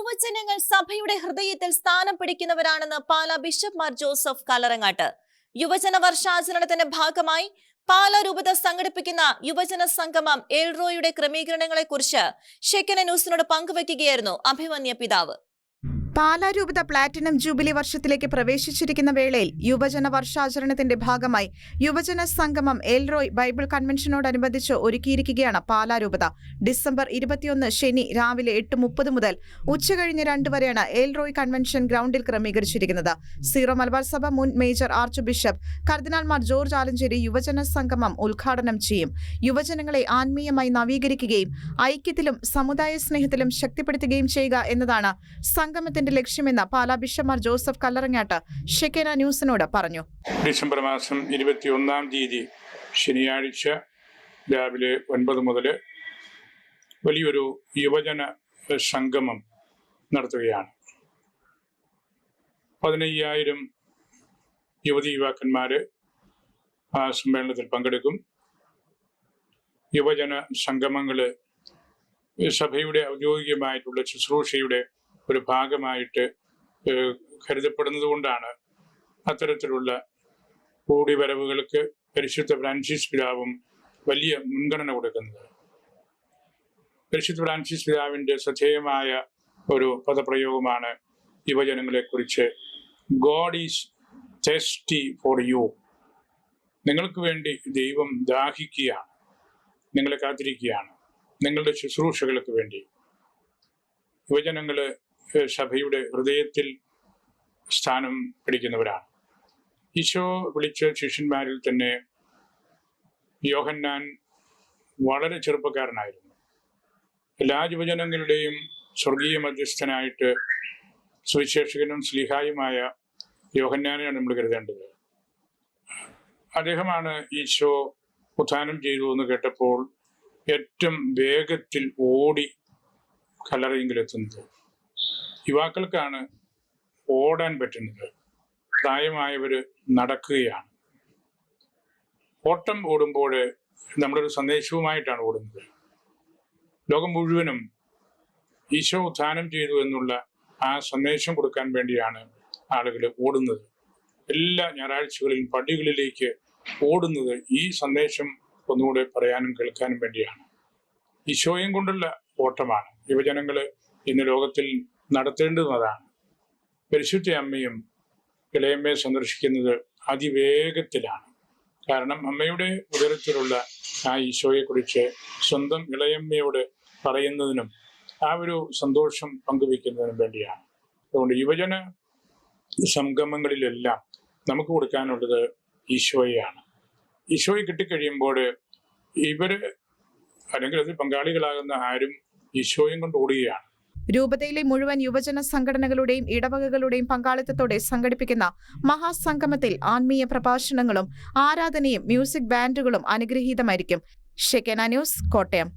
യുവജനങ്ങൾ സഭയുടെ ഹൃദയത്തിൽ സ്ഥാനം പിടിക്കുന്നവരാണെന്ന് പാലാ ബിഷപ്പ് മാർ ജോസഫ് കലറങ്ങാട്ട് യുവജന വർഷാചരണത്തിന്റെ ഭാഗമായി പാല രൂപത സംഘടിപ്പിക്കുന്ന യുവജന സംഗമം ഏൾറോയുടെ ക്രമീകരണങ്ങളെക്കുറിച്ച് ഷെക്കന ന്യൂസിനോട് പങ്കുവയ്ക്കുകയായിരുന്നു അഭിമന്യ പിതാവ്. പാലാ രൂപത പ്ലാറ്റിനം ജൂബിലി വർഷത്തിലേക്ക് പ്രവേശിച്ചിരിക്കുന്ന വേളയിൽ യുവജന വർഷാചരണത്തിന്റെ ഭാഗമായി യുവജന സംഗമം എൽറോയ് ബൈബിൾ കൺവെൻഷനോടനുബന്ധിച്ച് ഒരുക്കിയിരിക്കുകയാണ് പാലാരൂപത. ഡിസംബർ ഇരുപത്തിയൊന്ന് ശനി രാവിലെ എട്ട് മുപ്പത് മുതൽ ഉച്ചകഴിഞ്ഞ് രണ്ട് വരെയാണ് എൽറോയ് കൺവെൻഷൻ ഗ്രൗണ്ടിൽ ക്രമീകരിച്ചിരിക്കുന്നത്. സീറോ മലബാർ സഭ മുൻ മേജർ ആർച്ച് ബിഷപ്പ് കർദിനാൾമാർ ജോർജ് ആലഞ്ചേരി യുവജന സംഗമം ഉദ്ഘാടനം ചെയ്യും. യുവജനങ്ങളെ ആത്മീയമായി നവീകരിക്കുകയും ഐക്യത്തിലും സമുദായ സ്നേഹത്തിലും ശക്തിപ്പെടുത്തുകയും ചെയ്യുക എന്നതാണ് സംഗമത്തിന്റെ ലക്ഷ്യമെന്ന് Pala bishop Mar Joseph Kallarangatt Shekinah ന്യൂസിനോട് പറഞ്ഞു. ഡിസംബർ മാസം ഇരുപത്തി ഒന്നാം തീയതി ശനിയാഴ്ച രാവിലെ ഒൻപത് മുതൽ വലിയൊരു യുവജന സംഗമം നടത്തുകയാണ്. പതിനയ്യായിരം യുവതി യുവാക്കന്മാർ ആ സമ്മേളനത്തിൽ പങ്കെടുക്കും. യുവജന സംഗമങ്ങൾ സഭയുടെ ഔദ്യോഗികമായിട്ടുള്ള ശുശ്രൂഷയുടെ ഒരു ഭാഗമായിട്ട് കരുതപ്പെടുന്നത് കൊണ്ടാണ് അത്തരത്തിലുള്ള കൂടിവരവുകൾക്ക് പരിശുദ്ധ ഫ്രാൻസിസ് പിതാവും വലിയ മുൻഗണന കൊടുക്കുന്നത്. പരിശുദ്ധ ഫ്രാൻസിസ് പിതാവിന്റെ ശ്രദ്ധേയമായ ഒരു പദപ്രയോഗമാണ് യുവജനങ്ങളെക്കുറിച്ച് God is thirsty for you നിങ്ങൾക്ക് വേണ്ടി ദൈവം ദാഹിക്കുകയാണ് നിങ്ങളെ കാത്തിരിക്കുകയാണ് നിങ്ങളുടെ ശുശ്രൂഷകൾക്ക് വേണ്ടി. യുവജനങ്ങൾ ഏഹ്, സഭയുടെ ഹൃദയത്തിൽ സ്ഥാനം പിടിക്കുന്നവരാണ്. ഈശോ വിളിച്ച ശിഷ്യന്മാരിൽ തന്നെ യോഹന്നാൻ വളരെ ചെറുപ്പക്കാരനായിരുന്നു. എല്ലാ യുവജനങ്ങളുടെയും സ്വർഗീയ മധ്യസ്ഥനായിട്ട് സുവിശേഷകനും സ്ലിഹായുമായ യോഹന്നാനെയാണ് നമ്മൾ കരുതേണ്ടത്. അദ്ദേഹമാണ് ഈശോ ഉത്ഥാനം ചെയ്തു എന്ന് കേട്ടപ്പോൾ ഏറ്റവും വേഗത്തിൽ ഓടി കല്ലറയെങ്കിലെത്തുന്നത് യുവാക്കൾക്കാണ് ഓടാൻ പറ്റുന്നത്. പ്രായമായവർ നടക്കുകയാണ്. ഓട്ടം ഓടുമ്പോൾ നമ്മളൊരു സന്ദേശവുമായിട്ടാണ് ഓടുന്നത്. ലോകം മുഴുവനും ഈശോ ഉത്ഥാനം ചെയ്തു എന്നുള്ള ആ സന്ദേശം കൊടുക്കാൻ വേണ്ടിയാണ് ആളുകൾ ഓടുന്നത്. എല്ലാ ഞായറാഴ്ചകളിലും പള്ളികളിലേക്ക് ഓടുന്നത് ഈ സന്ദേശം ഒന്നുകൂടെ പറയാനും കേൾക്കാനും വേണ്ടിയാണ്. ഈശോയും കൊണ്ടുള്ള ഓട്ടമാണ്. യുവജനങ്ങൾ ഇന്ന് ലോകത്തിൽ നടത്തേണ്ടുന്നതാണ്. പരിശുദ്ധ അമ്മയും ഇളയമ്മയെ സന്ദർശിക്കുന്നത് അതിവേഗത്തിലാണ്. കാരണം അമ്മയുടെ ഉദരത്തിലുള്ള ആ ഈശോയെക്കുറിച്ച് സ്വന്തം ഇളയമ്മയോട് പറയുന്നതിനും ആ ഒരു സന്തോഷം പങ്കുവെക്കുന്നതിനും വേണ്ടിയാണ്. അതുകൊണ്ട് യുവജന സംഗമങ്ങളിലെല്ലാം നമുക്ക് കൊടുക്കാനുള്ളത് ഈശോയെയാണ്. ഈശോയെ കിട്ടിക്കഴിയുമ്പോൾ ഇവർ അല്ലെങ്കിൽ അതിൽ പങ്കാളികളാകുന്ന ആരും ഈശോയും കൊണ്ട് ഓടുകയാണ്. രൂപതയിലെ മുഴുവൻ യുവജന സംഘടനകളുടെയും ഇടവകകളുടെയും പങ്കാളിത്തത്തോടെ സംഘടിപ്പിക്കുന്ന മഹാസംഗമത്തിൽ ആത്മീയ പ്രഭാഷണങ്ങളും ആരാധനയും മ്യൂസിക് ബാൻഡുകളും അനുഗ്രഹീതമായിരിക്കും. Shekinah news Kottayam.